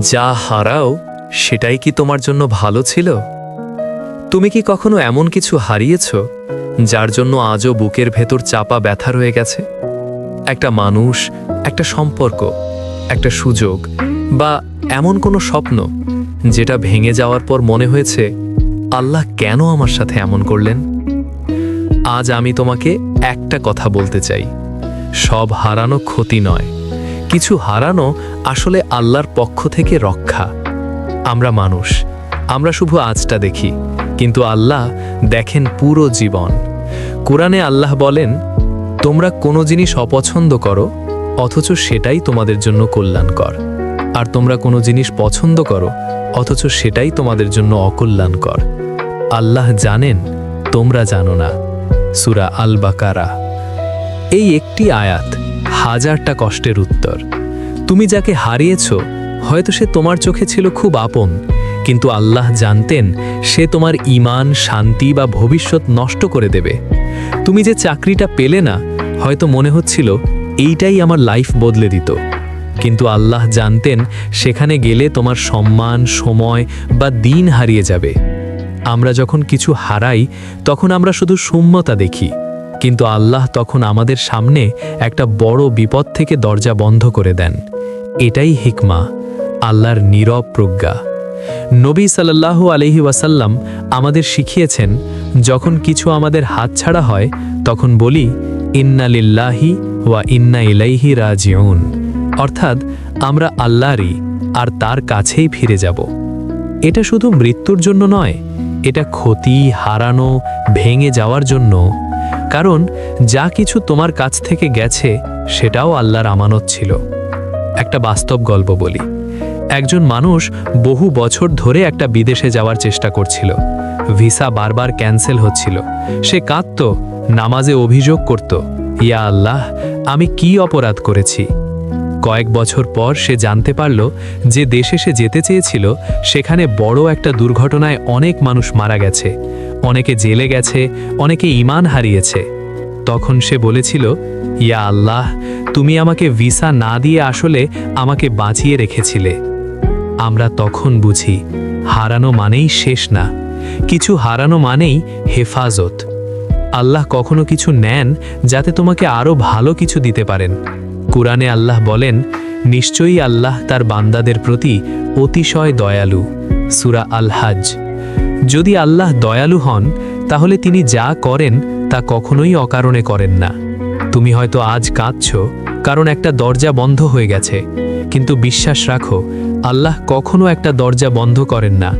যা হারাও, সেটাই কি তোমার জন্য ভালো ছিল? তুমি কি কখনো এমন কিছু হারিয়েছ, যার জন্য আজও বুকের ভেতর চাপা ব্যথা রয়ে গেছে? একটা মানুষ, একটা সম্পর্ক, একটা সুযোগ, বা এমন কোনো স্বপ্ন, যেটা ভেঙে যাওয়ার পর মনে হয়েছে, আল্লাহ কেন আমার সাথে এমন করলেন? আজ আমি তোমাকে একটা কথা বলতে চাই। সব হারানো ক্ষতি নয়। কিছু হারানো আসলে আল্লাহর পক্ষ থেকে রক্ষা। আমরা মানুষ, আমরা শুধু আজটা দেখি, কিন্তু আল্লাহ দেখেন পুরো জীবন। কোরআনে আল্লাহ বলেন, তোমরা কোনো জিনিস অপছন্দ করো, অথচ সেটাই তোমাদের জন্য কল্যাণকর। আর তোমরা কোনো জিনিস পছন্দ করো, অথচ সেটাই তোমাদের জন্য অকল্যাণকর। আল্লাহ জানেন, তোমরা জানো না। সুরা আল বাকারা এই একটি আয়াত হাজারটা কষ্টের উত্তর। তুমি যাকে হারিয়েছ, হয়তো সে তোমার চোখে ছিল খুব আপন, কিন্তু আল্লাহ জানতেন সে তোমার ইমান শান্তি বা ভবিষ্যৎ নষ্ট করে দেবে। তুমি যে চাকরিটা পেলে না, হয়তো মনে হচ্ছিল এইটাই আমার লাইফ বদলে দিত। কিন্তু আল্লাহ জানতেন সেখানে গেলে তোমার সম্মান, সময় বা দিন হারিয়ে যাবে। আমরা যখন কিছু হারাই, তখন আমরা শুধু শূন্যতা দেখি। কিন্তু আল্লাহ তখন আমাদের সামনে একটা বড় বিপদ থেকে দরজা বন্ধ করে দেন। এটাই হিকমা, আল্লাহর নীরব প্রজ্ঞা। নবী সাল্লাল্লাহু আলহি ওয়াসাল্লাম আমাদের শিখিয়েছেন, যখন কিছু আমাদের হাতছাড়া হয়, তখন বলি, ইন্না লিল্লাহি ওয়া ইন্না ইলাইহি রাজিউন। অর্থাৎ, আমরা আল্লাহরই, আর তার কাছেই ফিরে যাব। এটা শুধু মৃত্যুর জন্য নয়, এটা ক্ষতি হারানো, ভেঙে যাওয়ার জন্য কারণ যা কিছু তোমার কাছ থেকে গেছে, সেটাও আল্লাহর আমানত ছিল। একটা বাস্তব গল্প বলি। একজন মানুষ বহু বছর ধরে একটা বিদেশে যাওয়ার চেষ্টা করছিল। ভিসা বারবার ক্যান্সেল হচ্ছিল। সে কাঁদত, নামাজে অভিযোগ করত, ইয়া আল্লাহ, আমি কি অপরাধ করেছি? কয়েক বছর পর সে জানতে পারল যে দেশে সে যেতে চেয়েছিল, সেখানে বড় একটা দুর্ঘটনায় অনেক মানুষ মারা গেছে। অনেকে জেলে গেছে, অনেকে ইমান হারিয়েছে। তখন সে বলেছিল, ইয়া আল্লাহ, তুমি আমাকে ভিসা না দিয়ে আসলে আমাকে বাঁচিয়ে রেখেছিলে। আমরা তখন বুঝি, হারানো মানেই শেষ না। কিছু হারানো মানেই হেফাজত। আল্লাহ কখনো কিছু নেন যাতে তোমাকে আরও ভালো কিছু দিতে পারেন। কুরআনে আল্লাহ বলেন, নিশ্চয়ই আল্লাহ তার বান্দাদের প্রতি অতিশয় দয়ালু। সুরা আল হাজ যদি আল্লাহ দয়ালু হন, তাহলে তিনি যা করেন, তা কখনোই অকারণে করেন না। তুমি হয়তো আজ কাঁদছ, কারণ একটা দরজা বন্ধ হয়ে গেছে। কিন্তু বিশ্বাস রাখো, আল্লাহ কখনো একটা দরজা বন্ধ করেন না,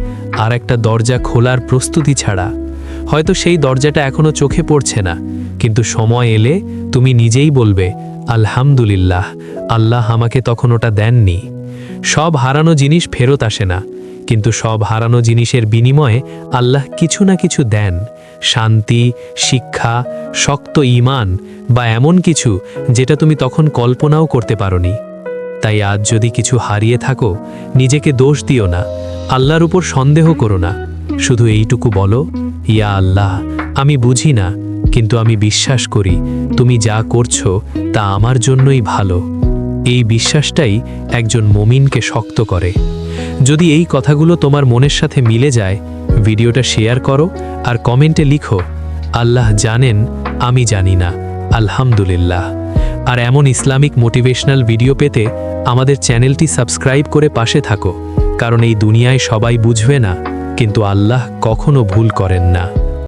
আর একটা দরজা খোলার প্রস্তুতি ছাড়া। হয়তো সেই দরজাটা এখনও চোখে পড়ছে না, কিন্তু সময় এলে তুমি নিজেই বলবে, আলহামদুলিল্লাহ, আল্লাহ আমাকে তখন ওটা দেননি। সব হারানো জিনিস ফেরত আসে না কিন্তু সব হারানো জিনিসের বিনিময়ে আল্লাহ কিছু না কিছু দেন। শান্তি, শিক্ষা, শক্ত ইমান বা এমন কিছু যেটা তুমি তখন কল্পনাও করতে পারোনি। তাই আজ যদি কিছু হারিয়ে থাকো, নিজেকে দোষ দিও না, আল্লাহর উপর সন্দেহ করো না। শুধু এইটুকু বলো, ইয়া আল্লাহ, আমি বুঝি না, কিন্তু আমি বিশ্বাস করি তুমি যা করছ তা আমার জন্যই ভালো। এই বিশ্বাসটাই একজন মমিনকে শক্ত করে। যদি এই কথাগুলো তোমার মনের সাথে মিলে যায়, ভিডিওটা শেয়ার করো আর কমেন্টে লিখো, আল্লাহ জানেন আমি জানি না, আলহামদুলিল্লাহ। আর এমন ইসলামিক মোটিভেশনাল ভিডিও পেতে আমাদের চ্যানেলটি সাবস্ক্রাইব করে পাশে থাকো, কারণ এই দুনিয়ায় সবাই বুঝবে না, কিন্তু আল্লাহ কখনো ভুল করেন না।